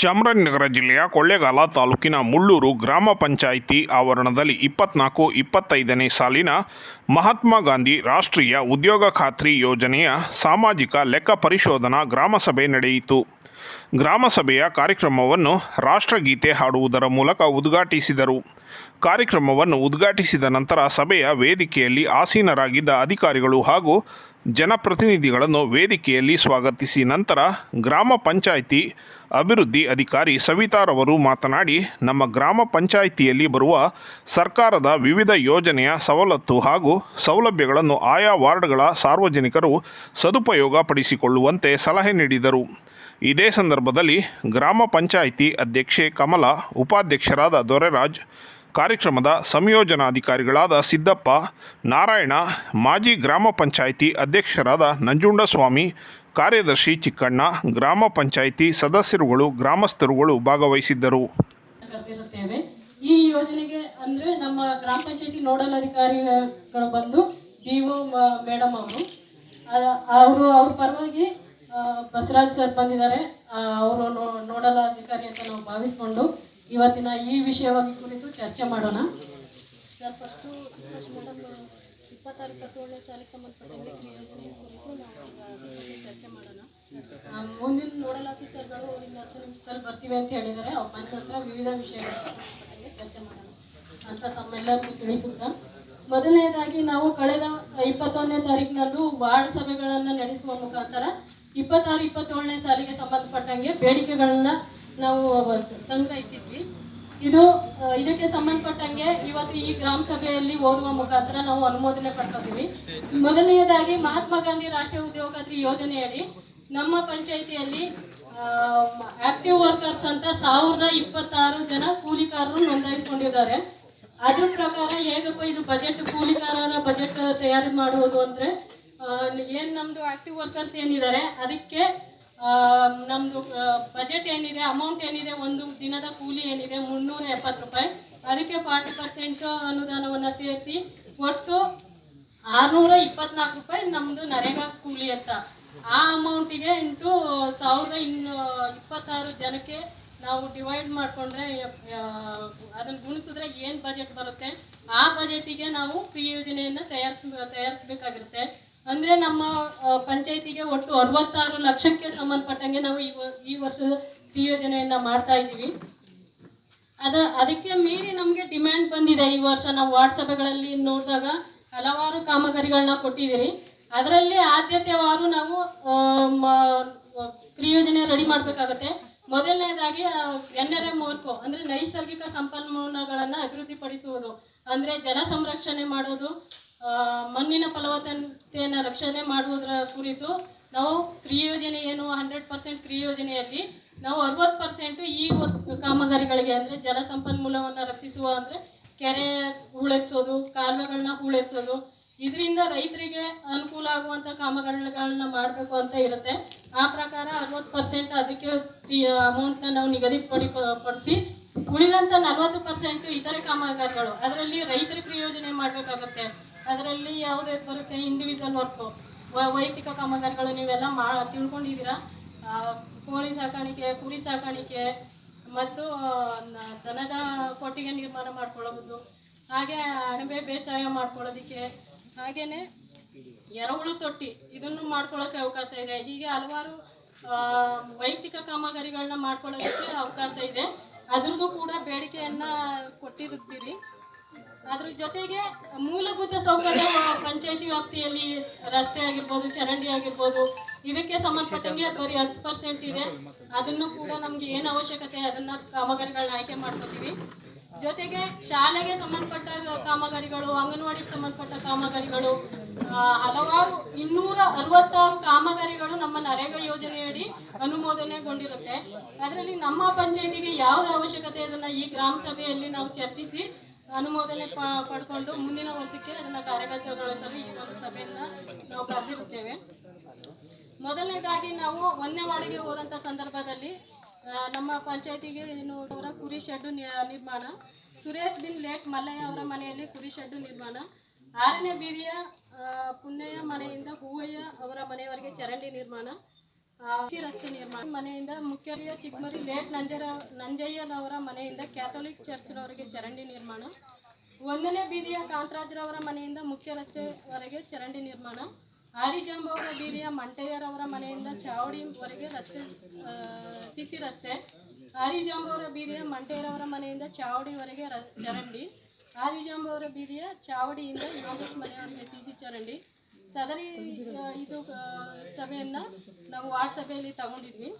ಚಾಮರಾಜನಗರ ಜಿಲ್ಲೆಯ ಕೊಳ್ಳೇಗಾಲ ತಾಲೂಕಿನ ಮುಳ್ಳೂರು ಗ್ರಾಮ ಪಂಚಾಯಿತಿ ಆವರಣದಲ್ಲಿ ಇಪ್ಪತ್ನಾಲ್ಕು, ಇಪ್ಪತ್ತೈದನೇ ಸಾಲಿನ ಮಹಾತ್ಮ ಗಾಂಧಿ ರಾಷ್ಟ್ರೀಯ ಉದ್ಯೋಗ ಖಾತ್ರಿ ಯೋಜನೆಯ ಸಾಮಾಜಿಕ ಲೆಕ್ಕ ಪರಿಶೋಧನಾ ಗ್ರಾಮಸಭೆ ನಡೆಯಿತು. ಗ್ರಾಮಸಭೆಯ ಕಾರ್ಯಕ್ರಮವನ್ನು ರಾಷ್ಟ್ರಗೀತೆ ಹಾಡುವುದರ ಮೂಲಕ ಉದ್ಘಾಟಿಸಿದರು. ಕಾರ್ಯಕ್ರಮವನ್ನು ಉದ್ಘಾಟಿಸಿದ ನಂತರ ಸಭೆಯ ವೇದಿಕೆಯಲ್ಲಿ ಆಸೀನರಾಗಿದ್ದ ಅಧಿಕಾರಿಗಳು ಹಾಗೂ ಜನಪ್ರತಿನಿಧಿಗಳನ್ನು ವೇದಿಕೆಯಲ್ಲಿ ಸ್ವಾಗತಿಸಿ ನಂತರ ಗ್ರಾಮ ಪಂಚಾಯಿತಿ ಅಭಿವೃದ್ಧಿ ಅಧಿಕಾರಿ ಸವಿತಾರವರು ಮಾತನಾಡಿ, ನಮ್ಮ ಗ್ರಾಮ ಪಂಚಾಯಿತಿಯಲ್ಲಿ ಬರುವ ಸರ್ಕಾರದ ವಿವಿಧ ಯೋಜನೆಯ ಸವಲತ್ತು ಹಾಗೂ ಸೌಲಭ್ಯಗಳನ್ನು ಆಯಾ ವಾರ್ಡ್ಗಳ ಸಾರ್ವಜನಿಕರು ಸದುಪಯೋಗ ಪಡಿಸಿಕೊಳ್ಳುವಂತೆ ಸಲಹೆ ನೀಡಿದರು. ಇದೇ ಸಂದರ್ಭದಲ್ಲಿ ಗ್ರಾಮ ಪಂಚಾಯಿತಿ ಅಧ್ಯಕ್ಷೆ ಕಮಲ, ಉಪಾಧ್ಯಕ್ಷರಾದ ದೊರೆರಾಜ್ ಕಾರ್ಯಕ್ರಮದ ಸಂಯೋಜನಾಧಿಕಾರಿಗಳಾದ ಸಿದ್ದಪ್ಪ, ನಾರಾಯಣ, ಮಾಜಿ ಗ್ರಾಮ ಪಂಚಾಯಿತಿ ಅಧ್ಯಕ್ಷರಾದ ನಂಜುಂಡಸ್ವಾಮಿ, ಕಾರ್ಯದರ್ಶಿ ಚಿಕ್ಕಣ್ಣ, ಗ್ರಾಮ ಪಂಚಾಯಿತಿ ಸದಸ್ಯರುಗಳು, ಗ್ರಾಮಸ್ಥರುಗಳು ಭಾಗವಹಿಸಿದ್ದರು. ಈ ಯೋಜನೆಗೆ ಅಂದ್ರೆ ನಮ್ಮ ಗ್ರಾಮ ಪಂಚಾಯತಿ ನೋಡಲ್ ಅಧಿಕಾರಿಗಳು ಬಂದು ಬಿ ಒ ಮೇಡಮ್ ಅವರು. ಅವರು, ಅವ್ರ ಪರವಾಗಿ ಬಸವರಾಜ್ ಸರ್ ಬಂದಿದ್ದಾರೆ. ಅವರು ನೋಡಲ್ ಅಧಿಕಾರಿ ಅಂತ ನಾವು ಭಾವಿಸ್ಕೊಂಡು ಇವತ್ತಿನ ಈ ವಿಷಯವಾಗಿ ಕುರಿತು ಚರ್ಚೆ ಮಾಡೋಣ. ಸರ್ ಫಸ್ಟು ಮೇಡಮ್ ಇಪ್ಪತ್ತಾರು ಇಪ್ಪತ್ತೇಳನೇ ಸಾಲಿಗೆ ಸಂಬಂಧಪಟ್ಟಂಗೆ ಕುರಿತು ನಾವು ಚರ್ಚೆ ಮಾಡೋಣ. ಮುಂದಿನ ನೋಡಲ್ ಆಫೀಸರ್ಗಳು ಇನ್ನು ಹತ್ತು ನಿಮಿಷದಲ್ಲಿ ಬರ್ತೀವಿ ಅಂತ ಹೇಳಿದ್ದಾರೆ. ಅವ್ರು ಬಂದ ನಂತರ ವಿವಿಧ ವಿಷಯಗಳ ಬಗ್ಗೆ ಚರ್ಚೆ ಮಾಡೋಣ. ಅಂತ ತಮ್ಮೆಲ್ಲರಿಗೂ ತಿಳಿಸುತ್ತಾ. ಮೊದಲನೇದಾಗಿ ನಾವು ಕಳೆದ ಇಪ್ಪತ್ತೊಂದನೇ ತಾರೀಕಿನಂದು ವಾರ್ಡ್ ಸಭೆಗಳನ್ನು ನಡೆಸುವ ಮುಖಾಂತರ ಇಪ್ಪತ್ತಾರು ಇಪ್ಪತ್ತೇಳನೇ ಸಾಲಿಗೆ ಸಂಬಂಧಪಟ್ಟಂಗೆ ಬೇಡಿಕೆಗಳನ್ನ ನಾವು ಸಂಗ್ರಹಿಸಿದ್ವಿ. ಇದು ಇದಕ್ಕೆ ಸಂಬಂಧಪಟ್ಟಂಗೆ ಇವತ್ತು ಈ ಗ್ರಾಮ ಸಭೆಯಲ್ಲಿ ಓದುವ ಮುಖಾಂತರ ನಾವು ಅನುಮೋದನೆ ಪಡ್ಕೋತೀವಿ ಮೊದಲನೆಯದಾಗಿ ಮಹಾತ್ಮ ಗಾಂಧಿ ರಾಷ್ಟ್ರೀಯ ಉದ್ಯೋಗ ಯೋಜನೆಯಲ್ಲಿ ನಮ್ಮ ಪಂಚಾಯಿತಿಯಲ್ಲಿ ಆಕ್ಟಿವ್ ವರ್ಕರ್ಸ್ ಅಂತ ಸಾವಿರದ ಇಪ್ಪತ್ತಾರು ಜನ ಕೂಲಿಕಾರರು ನೋಂದಾಯಿಸಿಕೊಂಡಿದ್ದಾರೆ. ಅದ್ರ ಪ್ರಕಾರ ಹೇಗಪ್ಪ ಇದು ಬಜೆಟ್ ಕೂಲಿಕಾರರ ಬಜೆಟ್ ತಯಾರಿ ಮಾಡುವುದು ಅಂದ್ರೆ ಏನು ನಮ್ಮದು ಆಕ್ಟಿವ್ ವರ್ಕರ್ಸ್ ಏನಿದ್ದಾರೆ, ಅದಕ್ಕೆ ಆ, ನಮ್ದು ಬಜೆಟ್ ಏನಿದೆ ಅಮೌಂಟ್ ಏನಿದೆ ಒಂದು ದಿನದ ಕೂಲಿ ಏನಿದೆ ಮುನ್ನೂರ ಎಪ್ಪತ್ತು ರೂಪಾಯಿ. ಅದಕ್ಕೆ ಫಾರ್ಟಿ ಪರ್ಸೆಂಟು ಅನುದಾನವನ್ನು ಸೇರಿಸಿ ಒಟ್ಟು ಆರುನೂರ ಇಪ್ಪತ್ನಾಲ್ಕು ರೂಪಾಯಿ ನಮ್ಮದು ನರೇಗಾ ಕೂಲಿ ಅಂತ. ಆ ಅಮೌಂಟಿಗೆ ಇಂಟು ಸಾವಿರದ ಇನ್ನು ಇಪ್ಪತ್ತಾರು ಜನಕ್ಕೆ ನಾವು ಡಿವೈಡ್ ಮಾಡಿಕೊಂಡ್ರೆ ಅದನ್ನು ಗುಣಿಸಿದ್ರೆ ಏನು ಬಜೆಟ್ ಬರುತ್ತೆ? ಆ ಬಜೆಟಿಗೆ ನಾವು ಪ್ರಿಯೋಜನೆಯನ್ನು ಯೋಜನೆಯನ್ನು ತಯಾರಿಸ್ ತಯಾರಿಸಬೇಕಾಗಿರುತ್ತೆ. ಅಂದರೆ ನಮ್ಮ ಪಂಚಾಯತಿಗೆ ಒಟ್ಟು ಅರವತ್ತಾರು ಲಕ್ಷಕ್ಕೆ ಸಂಬಂಧಪಟ್ಟಂಗೆ ನಾವು ಈ ವರ್ಷದ ಕ್ರಿಯಾ ಯೋಜನೆಯನ್ನು ಮಾಡ್ತಾ ಇದ್ದೀವಿ. ಅದ, ಅದಕ್ಕೆ ಮೀರಿ ನಮಗೆ ಡಿಮ್ಯಾಂಡ್ ಬಂದಿದೆ ಈ ವರ್ಷ. ನಾವು ವಾಟ್ಸಪ್ಗಳಲ್ಲಿ ನೋಡಿದಾಗ ಹಲವಾರು ಕಾಮಗಾರಿಗಳನ್ನ ಕೊಟ್ಟಿದ್ದೀರಿ. ಅದರಲ್ಲಿ ಆದ್ಯತೆವಾರು ನಾವು ಕ್ರಿಯೋಜನೆ ರೆಡಿ ಮಾಡಬೇಕಾಗತ್ತೆ. ಮೊದಲನೇದಾಗಿ ಎನ್ ಆರ್ ಎಂ ಅಂದರೆ ನೈಸರ್ಗಿಕ ಸಂಪನ್ಮೂಲಗಳನ್ನು ಅಭಿವೃದ್ಧಿಪಡಿಸುವುದು. ಅಂದರೆ ಜಲ ಸಂರಕ್ಷಣೆ ಮಾಡೋದು ಮಣ್ಣಿನ ಫಲವತ್ತತೆಯನ್ನು ರಕ್ಷಣೆ ಮಾಡುವುದರ ಕುರಿತು ನಾವು ಕ್ರಿಯೋಜನೆ ಏನು, ಹಂಡ್ರೆಡ್ ಪರ್ಸೆಂಟ್ ಕ್ರಿಯೋಜನೆಯಲ್ಲಿ ನಾವು ಅರವತ್ತು ಪರ್ಸೆಂಟು ಈ ಕಾಮಗಾರಿಗಳಿಗೆ, ಅಂದರೆ ಜಲ ಸಂಪನ್ಮೂಲವನ್ನು ರಕ್ಷಿಸುವ, ಅಂದರೆ ಕೆರೆ ಹೂಳೆತ್ಸೋದು ಕಾಲುವೆಗಳನ್ನ ಹೂಳೆತ್ಸೋದು ಇದರಿಂದ ರೈತರಿಗೆ ಅನುಕೂಲ ಆಗುವಂಥ ಕಾಮಗಾರಿಗಳನ್ನ ಮಾಡಬೇಕು ಅಂತ ಇರುತ್ತೆ. ಆ ಪ್ರಕಾರ ಅರವತ್ತು ಪರ್ಸೆಂಟ್ ಅದಕ್ಕೆ ಅಮೌಂಟ್ನ ನಾವು ನಿಗದಿಪಡಿ ಪಡಿಸಿ ಉಳಿದಂಥ ನಲವತ್ತು ಪರ್ಸೆಂಟ್ ಇತರೆ ಕಾಮಗಾರಿಗಳು. ಅದರಲ್ಲಿ ರೈತರ ಪ್ರಯೋಜನೆ ಮಾಡಬೇಕಾಗುತ್ತೆ. ಅದರಲ್ಲಿ ಯಾವುದೇ ಬರುತ್ತೆ? ಇಂಡಿವಿಜುವಲ್ ವರ್ಕು ವೈಯಕ್ತಿಕ ಕಾಮಗಾರಿಗಳು ನೀವೆಲ್ಲ ಮಾ, ತಿಳ್ಕೊಂಡಿದ್ದೀರಾ? ಕೋಳಿ ಸಾಕಾಣಿಕೆ, ಕುರಿ ಸಾಕಾಣಿಕೆ, ಮತ್ತು ದನದ ಕೊಟ್ಟಿಗೆ ನಿರ್ಮಾಣ ಮಾಡ್ಕೊಳ್ಳೋದು. ಹಾಗೆ ಅಣಬೆ ಬೇಸಾಯ ಮಾಡ್ಕೊಳ್ಳೋದಕ್ಕೆ ಹಾಗೆಯೇ ಎರವುಳು ತೊಟ್ಟಿ, ಇದನ್ನು ಮಾಡ್ಕೊಳ್ಳೋಕೆ ಅವಕಾಶ ಇದೆ. ಹೀಗೆ ಹಲವಾರು ವೈಯಕ್ತಿಕ ಕಾಮಗಾರಿಗಳನ್ನ ಮಾಡ್ಕೊಳ್ಳೋದಕ್ಕೆ ಅವಕಾಶ ಇದೆ. ಅದ್ರದ್ದು ಕೂಡ ಬೇಡಿಕೆಯನ್ನು ಕೊಟ್ಟಿರುತ್ತೀರಿ. ಅದ್ರ ಜೊತೆಗೆ ಮೂಲಭೂತ ಸೌಕರ್ಯ ಪಂಚಾಯತಿ ವ್ಯಾಪ್ತಿಯಲ್ಲಿ ರಸ್ತೆ ಆಗಿರ್ಬೋದು, ಚರಂಡಿ ಆಗಿರ್ಬೋದು, ಇದಕ್ಕೆ ಸಂಬಂಧಪಟ್ಟಂಗೆ ಬರೀ ಹತ್ತು ಪರ್ಸೆಂಟ್ ಇದೆ. ಅದನ್ನು ಕೂಡ ನಮ್ಗೆ ಏನು ಅವಶ್ಯಕತೆ, ಅದನ್ನ ಕಾಮಗಾರಿಗಳನ್ನ ಆಯ್ಕೆ ಮಾಡ್ಕೋತೀವಿ. ಜೊತೆಗೆ ಶಾಲೆಗೆ ಸಂಬಂಧಪಟ್ಟ ಕಾಮಗಾರಿಗಳು, ಅಂಗನವಾಡಿಗೆ ಸಂಬಂಧಪಟ್ಟ ಕಾಮಗಾರಿಗಳು ಹಲವಾರು ಇನ್ನೂರ ಅರವತ್ತಾರು ಕಾಮಗಾರಿಗಳು ನಮ್ಮ ನರೇಗಾ ಯೋಜನೆಯಡಿ ಅನುಮೋದನೆಗೊಂಡಿರುತ್ತೆ. ಅದರಲ್ಲಿ ನಮ್ಮ ಪಂಚಾಯತಿಗೆ ಯಾವ್ದು ಅವಶ್ಯಕತೆ ಅದನ್ನ ಈ ಗ್ರಾಮ ಸಭೆಯಲ್ಲಿ ನಾವು ಚರ್ಚಿಸಿ ಅನುಮೋದನೆ ಪಡ್ಕೊಂಡು ಮುಂದಿನ ವರ್ಷಕ್ಕೆ ಅದನ್ನ ಕಾರ್ಯಗತಗೊಳಿಸಲು ಈ ಒಂದು ಸಭೆಯನ್ನ ನಾವು ಕರೆದಿರುತ್ತೇವೆ. ಮೊದಲನೇದಾಗಿ ನಾವು ಒಂದನೇ ವಾರ್ಡಿಗೆ ಹೋದಂಥ ಸಂದರ್ಭದಲ್ಲಿ ನಮ್ಮ ಪಂಚಾಯತಿಗೆ ಏನು ಅವರ ಕುರಿ ಶೆಡ್ಡು ನಿರ್ಮಾಣ. ಸುರೇಶ್ ಬಿನ್ ಲೇಟ್ ಮಲ್ಲಯ್ಯ ಅವರ ಮನೆಯಲ್ಲಿ ಕುರಿ ಶೆಡ್ಡು ನಿರ್ಮಾಣ. ಆರನೇ ಬೀದಿಯ ಪುಣ್ಯ ಮನೆಯಿಂದ ಹೂವಯ್ಯ ಅವರ ಮನೆಯವರೆಗೆ ಚರಂಡಿ ನಿರ್ಮಾಣ. ರಸ್ತೆ ನಿರ್ಮಾಣ. ಮನೆಯಿಂದ ಮುಖ್ಯರಿಯ ಚಿಕ್ಕಮರಿ, ಲೇಟ್ ನಂಜರ ನಂಜಯ್ಯನವರ ಮನೆಯಿಂದ ಕ್ಯಾಥೋಲಿಕ್ ಚರ್ಚ್ನವರೆಗೆ ಚರಂಡಿ ನಿರ್ಮಾಣ. ಒಂದನೇ ಬೀದಿಯ ಕಾಂತರಾಜ್ರವರ ಮನೆಯಿಂದ ಮುಖ್ಯ ರಸ್ತೆವರೆಗೆ ಚರಂಡಿ ನಿರ್ಮಾಣ. ಆದಿಜಾಂಬ ಅವರ ಬೀದಿಯ ಮಂಟಯ್ಯರವರ ಮನೆಯಿಂದ ಚಾವಡಿವರೆಗೆ ರಸ್ತೆ ಸಿಸಿ ರಸ್ತೆ. ಆರಿಜಾಂಬೌರ ಬೀದಿಯ ಮಂಟಯ್ಯರವರ ಮನೆಯಿಂದ ಚಾವಡಿವರೆಗೆ ರ, ಚರಂಡಿ. ಆರಿಜಾಂಬೌರ ಬೀದಿಯ ಚಾವಡಿಯಿಂದ ಯೋಗೇಶ್ ಮನೆಯವರಿಗೆ ಸಿಸಿ ಚರಂಡಿ. ಸದರಿ ಇದು ಸಭೆಯನ್ನು ನಾವು ವಾರ್ಡ್ ಸಭೆಯಲ್ಲಿ ತಗೊಂಡಿದ್ವಿ.